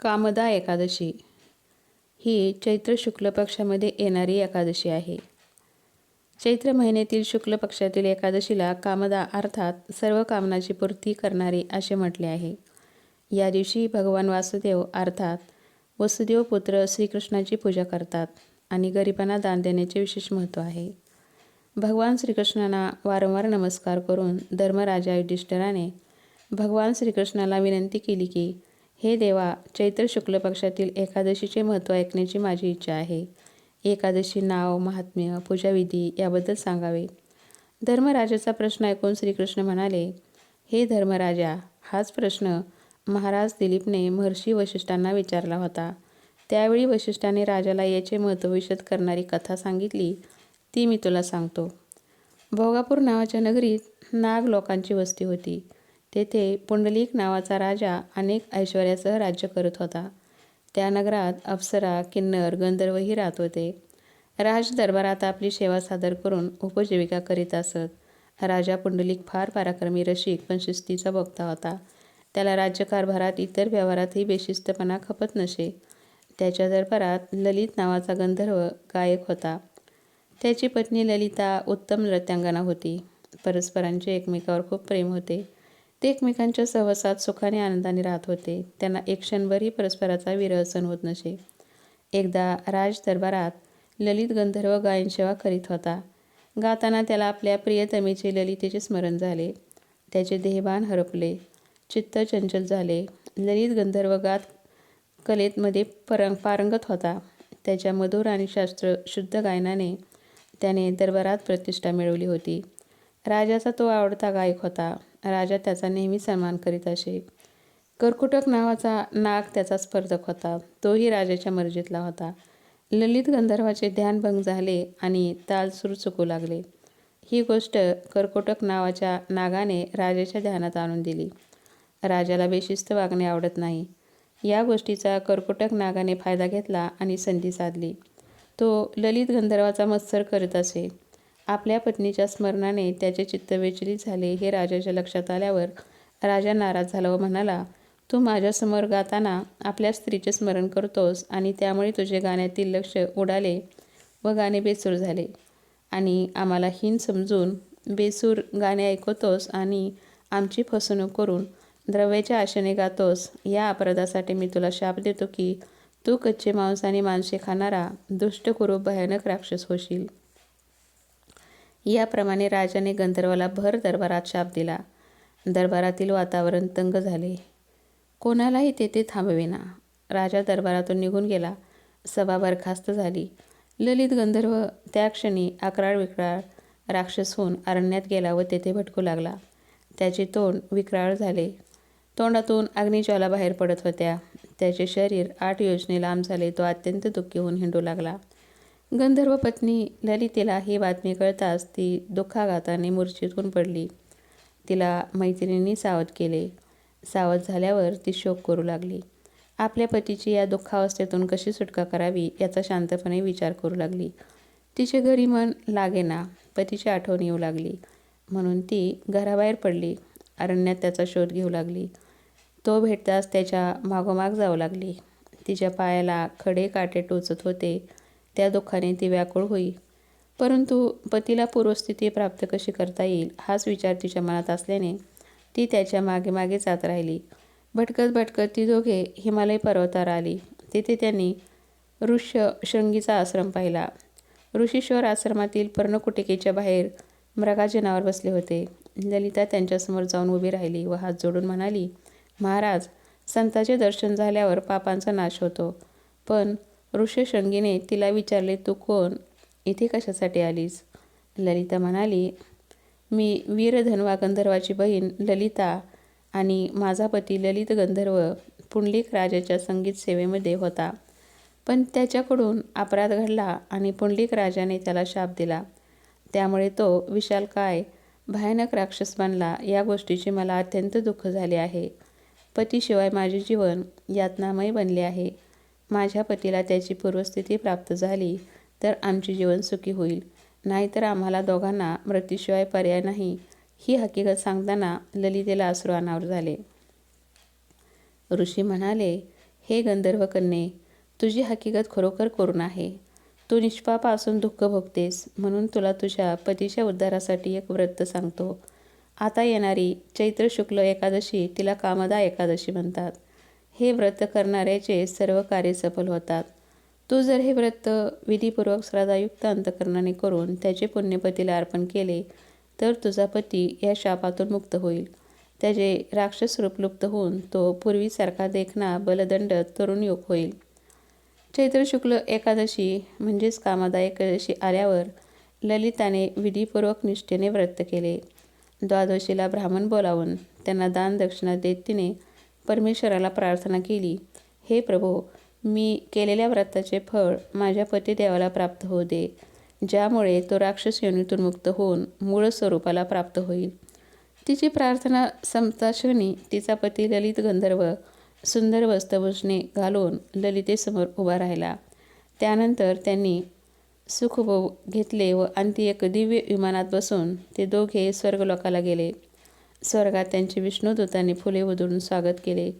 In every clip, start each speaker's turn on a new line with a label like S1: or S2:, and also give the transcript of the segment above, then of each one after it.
S1: कामदा एकादशी ही चैत्र शुक्ल पक्षामध्ये येणारी एकादशी आहे. चैत्र महिन्यातील शुक्ल पक्षातील एकादशीला कामदा अर्थात सर्व कामनाची पूर्ती करणारी असे म्हटले आहे. या दिवशी भगवान वासुदेव अर्थात वसुदेव पुत्र श्रीकृष्णाची पूजा करतात आणि गरिबांना दान देण्याचे विशेष महत्त्व आहे. भगवान श्रीकृष्णांना वारंवार नमस्कार करून धर्मराजा युधिष्ठिराने भगवान श्रीकृष्णाला विनंती केली की हे देवा चैत्र शुक्ल पक्षातील एकादशीचे महत्त्व ऐकण्याची माझी इच्छा आहे. एकादशी नाव महात्म्य पूजाविधी याबद्दल सांगावे. धर्मराजाचा प्रश्न ऐकून श्रीकृष्ण म्हणाले हे धर्मराजा हाच प्रश्न महाराज दिलीपने महर्षी वशिष्ठांना विचारला होता. त्यावेळी वशिष्ठाने राजाला याचे महत्त्व विशद करणारी कथा सांगितली. ती मी तुला सांगतो. भोगापूर नावाच्या नगरीत नाग लोकांची वस्ती होती. तेथे पुंडलिक नावाचा राजा अनेक ऐश्वर्यासह राज्य करत होता. त्या नगरात अप्सरा किन्नर गंधर्वही राहत होते. राज दरबारात आपली सेवा सादर करून उपजीविका करीत असत. राजा पुंडलिक फार पराक्रमी रसिक पण शिस्तीचा भोगता होता. त्याला राज्यकारभारात इतर व्यवहारातही बेशिस्तपणा खपत नसे. त्याच्या दरबारात ललित नावाचा गंधर्व गायक होता. त्याची पत्नी ललिता उत्तम नृत्यांगना होती. परस्परांचे एकमेकावर खूप प्रेम होते. ते एकमेकांच्या सहवासात सुखाने आनंदाने राहत होते. त्यांना एक क्षणभरही परस्पराचा विरहसन होत नसे. एकदा राज दरबारात ललित गंधर्व गायन सेवा करीत होता. गाताना त्याला आपल्या प्रियतमेचे ललितेचे स्मरण झाले. त्याचे देहभान हरपले. चित्त चंचल झाले. ललित गंधर्व गात कलेतमध्ये परंग पारंगत होता. त्याच्या मधुर आणि शास्त्र शुद्ध गायनाने त्याने दरबारात प्रतिष्ठा मिळवली होती. राजाचा तो आवडता गायक होता. राजा त्याचा नेहमी सन्मान करीत असे. कर्कुटक नावाचा नाग त्याचा स्पर्धक होता. तोही राजाच्या मर्जीतला होता. ललित गंधर्वाचे ध्यानभंग झाले आणि ताल सूर चुकू लागले. ही गोष्ट कर्कोटक नावाच्या नागाने राजाच्या ध्यानात आणून दिली. राजाला बेशिस्त वागणे आवडत नाही. या गोष्टीचा कर्कोटक नागाने फायदा घेतला आणि संधी साधली. तो ललित गंधर्वाचा मत्सर करत असे. आपल्या पत्नीच्या स्मरणाने त्याचे चित्त विचलित झाले हे राजाच्या लक्षात आल्यावर राजा नाराज झाला व म्हणाला तू माझ्यासमोर गाताना आपल्या स्त्रीचे स्मरण करतोस आणि त्यामुळे तुझे गाण्यातील लक्ष उडाले व गाणे बेसूर झाले. आणि आम्हाला हीन समजून बेसूर गाणे ऐकवतोस आणि आमची फसवणूक करून द्रव्याच्या आशेने गातोस. या अपराधासाठी मी तुला शाप देतो की तू कच्चे मांस आणि मानसे खाणारा दुष्ट कुरूप भयानक राक्षस होशील. याप्रमाणे राजाने गंधर्वाला भर दरबारात शाप दिला. दरबारातील वातावरण तंग झाले. कोणालाही तेथे थांबवेना. राजा दरबारातून निघून गेला. सभा बरखास्त झाली. ललित गंधर्व त्या क्षणी अकराळ विक्राळ राक्षस होऊन अरण्यात गेला व तेथे भटकू लागला. त्याचे तोंड विक्राळ झाले. तोंडातून अग्निज्वाला बाहेर पडत होत्या. त्याचे शरीर आठ योजने लांब झाले. तो अत्यंत दुःखी होऊन हिंडू लागला. गंधर्व पत्नी ललितेला ही बातमी कळताच ती दुःखाघाताने मूर्छितून पडली. तिला मैत्रिणींनी सावध केले. सावध झाल्यावर ती शोक करू लागली. आपल्या पतीची या दुःखावस्थेतून कशी सुटका करावी याचा शांतपणे विचार करू लागली. तिचे घरी मन लागेना पतीची आठवण येऊ लागली. म्हणून ती घराबाहेर पडली. अरण्यात त्याचा शोध घेऊ लागली. तो भेटताच त्याच्या मागोमाग जाऊ लागली. तिच्या पायाला खडे काटे टोचत होते. त्या दुःखाने ती व्याकुळ होई परंतु पतीला पूर्वस्थिती प्राप्त कशी करता येईल हाच विचार तिच्या मनात असल्याने ती त्याच्यामागे मागे जात राहिली. भटकत भटकत ती दोघे हिमालय पर्वतावर आली. तिथे त्यांनी ऋष्य शृंगीचा आश्रम पाहिला. ऋषीश्वर आश्रमातील पर्णकुटिकेच्या बाहेर मृगाजनावर बसले होते. ललिता त्यांच्यासमोर जाऊन उभी राहिली व हात जोडून म्हणाली महाराज संताचे दर्शन झाल्यावर पापांचा नाश होतो. पण ऋषशृंगीने तिला विचारले तू कोण? इथे कशासाठी आलीस? ललिता म्हणाली मी वीरधनवा गंधर्वाची बहीण ललिता आणि माझा पती ललित गंधर्व पुंडलिक राजाच्या संगीत सेवेमध्ये होता. पण त्याच्याकडून अपराध घडला आणि पुंडलिक राजाने त्याला शाप दिला. त्यामुळे तो विशाल काय भयानक राक्षस बनला या गोष्टीचे मला अत्यंत दुःख झाले आहे. पतीशिवाय माझे जीवन यातनामय बनले आहे. माझ्या पतीला त्याची पूर्वस्थिती प्राप्त झाली तर आमचे जीवन सुखी होईल. नाहीतर आम्हाला दोघांना मृत्यूशिवाय पर्याय नाही. ही हकीकत सांगताना ललितेला अश्रू अनावर झाले. ऋषी म्हणाले हे गंधर्व कन्ये तुझी हकीकत खरोखर करून आहे. तू निष्पाप असून दुःख भोगतेस म्हणून तुला तुझ्या पतीच्या उद्धारासाठी एक व्रत सांगतो. आता येणारी चैत्र शुक्ल एकादशी तिला कामदा एकादशी म्हणतात. हे व्रत करणाऱ्याचे सर्व कार्य सफल होतात. तू जर हे व्रत विधीपूर्वक श्रद्धायुक्त अंतकरणाने करून त्याचे पुण्यपतीला अर्पण केले तर तुझा पती या शापातून मुक्त होईल. त्याचे राक्षस रूप लुप्त होऊन तो पूर्वीसारखा देखणा बलदंड तरुण योग होईल. चैत्र शुक्ल एकादशी म्हणजेच कामादा एकादशी आल्यावर ललिताने विधीपूर्वक निष्ठेने व्रत केले. द्वादशीला ब्राह्मण बोलावून त्यांना दान दक्षिणा देत तिने परमेश्वराला प्रार्थना केली हे प्रभो मी केलेल्या व्रताचे फळ माझ्या पतिदेवाला प्राप्त होऊ दे ज्यामुळे तो राक्षस योनीतून मुक्त होऊन मूळ स्वरूपाला प्राप्त होईल. तिची प्रार्थना संपताक्षणी तिचा पती ललित गंधर्व सुंदर वस्त्रभूषणे घालून ललितेसमोर उभा राहिला. त्यानंतर त्यांनी सुखभोग घेतले व आणखी एक दिव्य विमानात बसून ते दोघे स्वर्गलोकाला गेले. स्वर्गात त्यांचे विष्णुदूतांनी फुले उधळून स्वागत केले.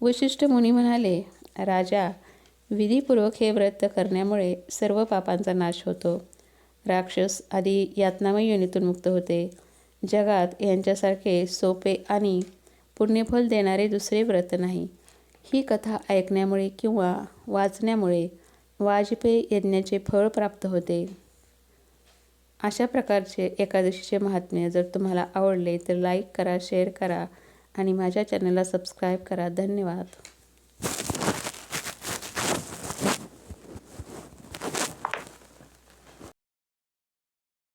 S1: वशिष्ठ मुनी म्हणाले राजा विधीपूर्वक हे व्रत करण्यामुळे सर्व पापांचा नाश होतो. राक्षस आधी यातनामय योनीतून मुक्त होते. जगात यांच्यासारखे सोपे आणि पुण्यफल देणारे दुसरे व्रत नाही. ही कथा ऐकण्यामुळे किंवा वाचण्यामुळे वाजपेयी यज्ञाचे फळ प्राप्त होते. अशा प्रकारचे एकादशीचे महात्म्य जर तुम्हाला आवडले तर लाईक करा शेअर करा आणि माझ्या चॅनलला सबस्क्राईब करा. धन्यवाद.